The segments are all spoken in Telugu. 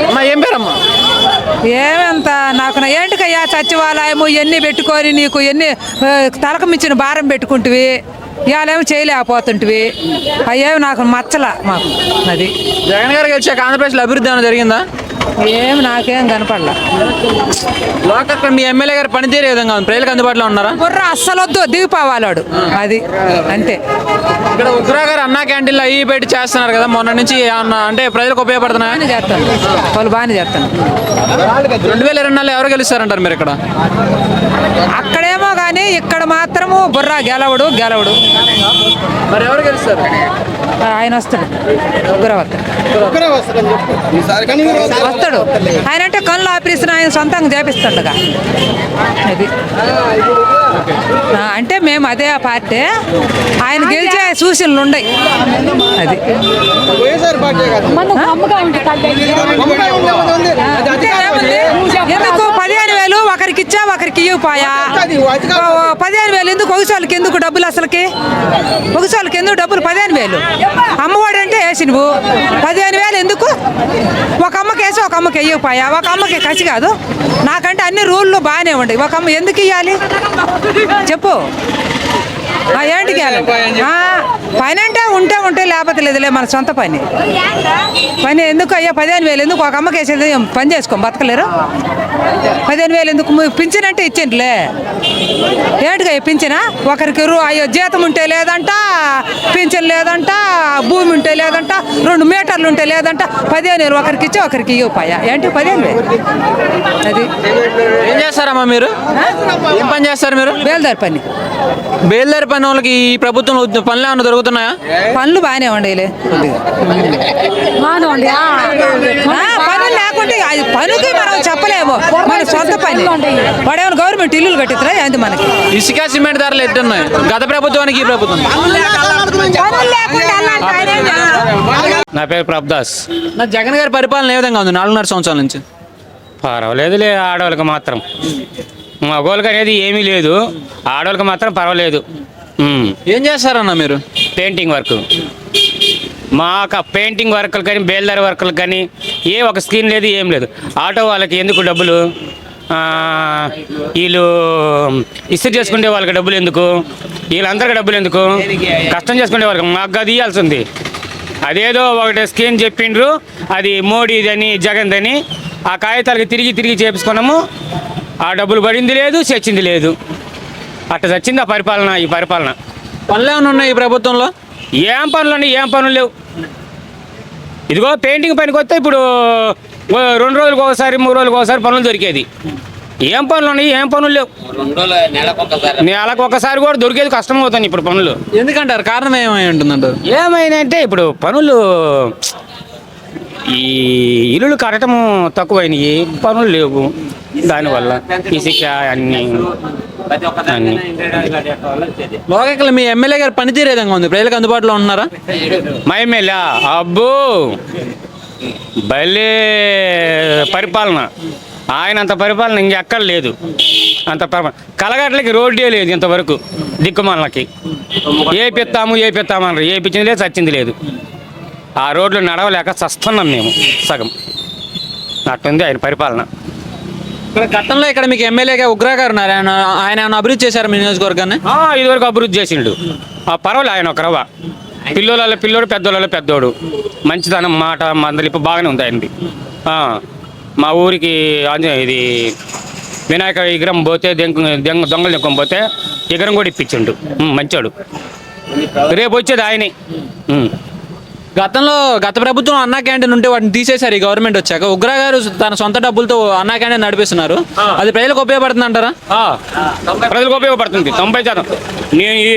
అమ్మా ఏం పేరమ్మా? ఏమంత నాకు ఏంటికయ్యా సచివాలయము ఎన్ని పెట్టుకొని నీకు ఎన్ని ఆ, తలకు మించిన భారం పెట్టుకుంటువి? ఇవాళేమో చేయలేకపోతుంటివి. అయ్యేవి నాకు మచ్చల మాకు అది. జగన్ గారు గెలిచాక ఆంధ్రప్రదేశ్లో అభివృద్ధి ఏమైనా జరిగిందా? ఏమి నాకేం కనపడలా. లోకల్ మీ ఎమ్మెల్యే గారు పనితీరు ఏ విధంగా ఉంది. ప్రజలకు అందుబాటులో ఉన్నారా? బుర్ర అస్సలు వద్దు దిగిపోవాలాడు. అది అంతే. ఇక్కడ ఉగ్రా గారు అన్నా క్యాంటీన్లో అయ్యి పెట్టి చేస్తున్నారు కదా మొన్న నుంచి ఏమన్నా అంటే ప్రజలకు ఉపయోగపడుతున్నాయా? బాగానే చేస్తాను వాళ్ళు బాగానే చేస్తాను రెండు వేల ఇరవై నాలుగు ఎవరు గెలుస్తారంటారు మీరు ఇక్కడ? అక్కడేమో కానీ ఇక్కడ మాత్రము బుర్ర గెలవడు గెలవడు. మరి ఎవరు గెలుస్తారు? ఆయన వస్తాడు. ముగ్గురు వస్తాడు. ఆయన అంటే కళ్ళు ఆపరేషన్ ఆయన సొంతంగా చేపిస్తాడుగా. అది ఆ, అంటే మేము అదే ఆ పార్టీ. ఆయన గెలిచే సూచనలు ఉన్నాయి అది? ఎందుకు ఒకరికి ఇచ్చా ఒకరికి ఇవ్వపోయా పదిహేను వేలు ఎందుకు? ఒకసారికి ఎందుకు డబ్బులు అసలుకి? ఒకసారికి ఎందుకు డబ్బులు? పదిహేను వేలు. అమ్మఒడి అంటే వేసి నువ్వు. పదిహేను వేలు ఎందుకు? ఒక అమ్మకి వేసి ఒక అమ్మకి ఇవ్వపోయా ఒక అమ్మకి కసి కాదు. నాకంటే అన్ని రూళ్ళు బాగానే ఉండయి ఒక అమ్మ ఎందుకు ఇవ్వాలి చెప్పు. ఏంటికి పని అంటే ఉంటే ఉంటే లేకపోతే లేదులే మన సొంత పని. పని ఎందుకు అయ్యా? పదిహేను వేలు ఎందుకు? ఒక అమ్మకి వేసేది పని చేసుకో బతకలేరు. పదిహేను వేలు ఎందుకు? ము- పింఛన్ అంటే ఇచ్చిండ్లే ఏంటిగా పింఛనా? ఒకరికి రూ అయ్యో జీతం ఉంటే లేదంట పింఛన్ లేదంట భూమి ఉంటే లేదంట రెండు మీటర్లు ఉంటే లేదంట పదిహేను వేలు ఒకరికి ఇచ్చి ఒకరికి ఇవ్వపాయా ఏంటి పదిహేను వేలు? అది. ఏం చేస్తారమ్మా మీరు? ఏం పని చేస్తారు మీరు? బేల్దారి పని. బేల్దారి పని వాళ్ళకి ఈ ప్రభుత్వం పనులు ఏమైనా దొరుకుతున్నాయా? పనులు బాగానే ఉండేలే. ఆ, పనులు లేకుంటే పనికి మనం చెప్పలేము. మన సొంత పని. వాడేమైనా గవర్నమెంట్ ఇల్లులు కట్టిస్తారా ఏంది మనకి? ఇసుక సిమెంట్ ధరలు ఎట్టున్నాయి? గత ప్రభుత్వానికి ఈ ప్రభుత్వం? నా పేరు ప్రభదాస్ నా జగన్ గారి పరిపాలన ఏ విధంగా ఉంది? నాలుగున్నర సంవత్సరాల నుంచి. పర్వాలేదులే ఆడవాళ్ళకి మాత్రం. మగవాళ్ళకి అనేది ఏమీ లేదు. ఆడవాళ్ళకి మాత్రం పర్వాలేదు. ఏం చేస్తారన్న మీరు? Painting work. మాకు పెయింటింగ్ వర్కులు కానీ బేల్దారి వర్కులు కానీ ఏ ఒక స్కీమ్ లేదు ఏం లేదు. ఆటో వాళ్ళకి ఎందుకు డబ్బులు? వీళ్ళు ఇస్త్రీ చేసుకునే వాళ్ళకి డబ్బులు ఎందుకు? వీళ్ళందరికీ డబ్బులు ఎందుకు? కష్టం చేసుకునే వాళ్ళకి మాకు అది ఇవ్వాల్సింది. అదేదో ఒకటి స్కీమ్ చెప్పిండ్రు. అది మోడీదని జగన్దని ఆ కాగితాలకి తిరిగి తిరిగి చేపించుకున్నాము. ఆ డబ్బులు పడింది లేదు చచ్చింది లేదు. అట్ట చచ్చింది ఆ పరిపాలన ఈ పరిపాలన? పనులు ఏమైనా ఉన్నాయి ఈ ప్రభుత్వంలో? ఏం పనులు అండి ఏం పనులు లేవు. ఇదిగో పెయింటింగ్ పనికి వస్తే ఇప్పుడు రెండు రోజులకు ఒకసారి మూడు రోజులకు ఒకసారి పనులు దొరికేది. ఏం పనులు ఉన్నాయి ఏం పనులు లేవు. నెలకు ఒకసారి కూడా దొరికేది కష్టం అవుతుంది ఇప్పుడు పనులు. ఎందుకంటారు? కారణం ఏమై ఉంటుందంటారు? ఏమైనాయంటే ఇప్పుడు పనులు ఈ ఇల్లులు కట్టడం తక్కువైనవి పనులు లేవు. దానివల్ల ఇసుక అన్ని లోకల్ మీ ఎమ్మెల్యే గారి పనితీరు ఏ విధంగా ఉంది. ప్రజలకు అందుబాటులో ఉంటున్నారా మా ఎమ్మెల్యే? అబ్బో! భలే పరిపాలన. ఆయన అంత పరిపాలన ఇంకెక్కడ లేదు. అంత పరిపాలన కలగట్లకి రోడ్డే లేదు ఇంతవరకు దిక్కుమాలకి. ఏపిస్తాము ఏపిస్తాము అన్నారు ఏపించింది లేదు చచ్చింది లేదు. ఆ రోడ్లు నడవలేక చస్తున్నాం మేము సగం. అట్టుంది ఆయన పరిపాలన. ఇక్కడ గతంలో ఇక్కడ మీకు ఎమ్మెల్యేగా ఉగ్రా గారు ఉన్నారు. ఆయన ఆయన ఏమైనా అభివృద్ధి చేశారు మీ నియోజకవర్గాన్ని? ఇదివరకు అభివృద్ధి చేసిండు. ఆ పర్వాలేదు ఆయన ఒక రవ్వ. పిల్లోళ్ళ పిల్లోడు పెద్దోళ్ళ పెద్దోడు. మంచిదనం మాట మందలింపు బాగానే ఉంది ఆయనది. మా ఊరికి ఇది వినాయక విగ్రహం పోతే దెంగ దెంగ దొంగలు దెంగం పోతే విగ్రహం కూడా ఇప్పించిండు. మంచోడు. రేపు వచ్చేది ఆయనే. గతంలో గత ప్రభుత్వం అన్నా క్యాంటీన్ ఉంటే వాటిని తీసేశారు ఈ గవర్నమెంట్ వచ్చాక. ఉగ్రా గారు తన సొంత డబ్బులతో అన్నా క్యాంటీన్ నడిపిస్తున్నారు. అది ప్రజలకు ఉపయోగపడుతుంది అంటారా ప్రజలకు ఉపయోగపడుతుంది తొంభై శాతం. నేను ఈ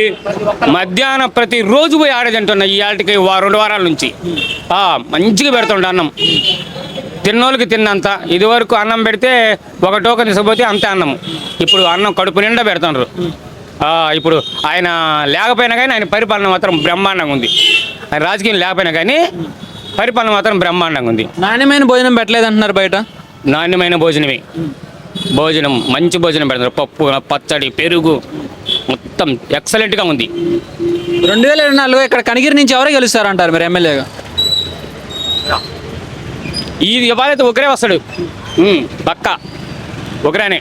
మధ్యాహ్నం ప్రతిరోజు పోయి ఆడేదంటున్నా ఈ ఆటికి రెండు వారాల నుంచి. ఆ, మంచిగా పెడుతుండే అన్నం. తిన్నోళ్ళకి తిన్నంత. ఇదివరకు అన్నం పెడితే ఒక టోకన్ తీసుకుపోతే అంతే అన్నం ఇప్పుడు అన్నం కడుపు నిండా పెడుతున్నారు ఆ, ఇప్పుడు ఆయన లేకపోయినా కానీ ఆయన పరిపాలన మాత్రం బ్రహ్మాండంగా ఉంది. ఆయన రాజకీయం లేకపోయినా కానీ పరిపాలన మాత్రం బ్రహ్మాండంగా ఉంది. నాణ్యమైన భోజనం పెట్టలేదు అంటున్నారు బయట? నాణ్యమైన భోజనమే. భోజనం మంచి భోజనం పెడతారు. పప్పు పచ్చడి పెరుగు మొత్తం ఎక్సలెంట్గా ఉంది. రెండు వేల ఇరవై నాలుగు ఇక్కడ కనిగిరి నుంచి ఎవరు గెలుస్తారు అంటారు మీరు ఎమ్మెల్యేగా? ఈ ఇవాళైతే ఒకరే వస్తాడు. పక్కా ఒకరేనే.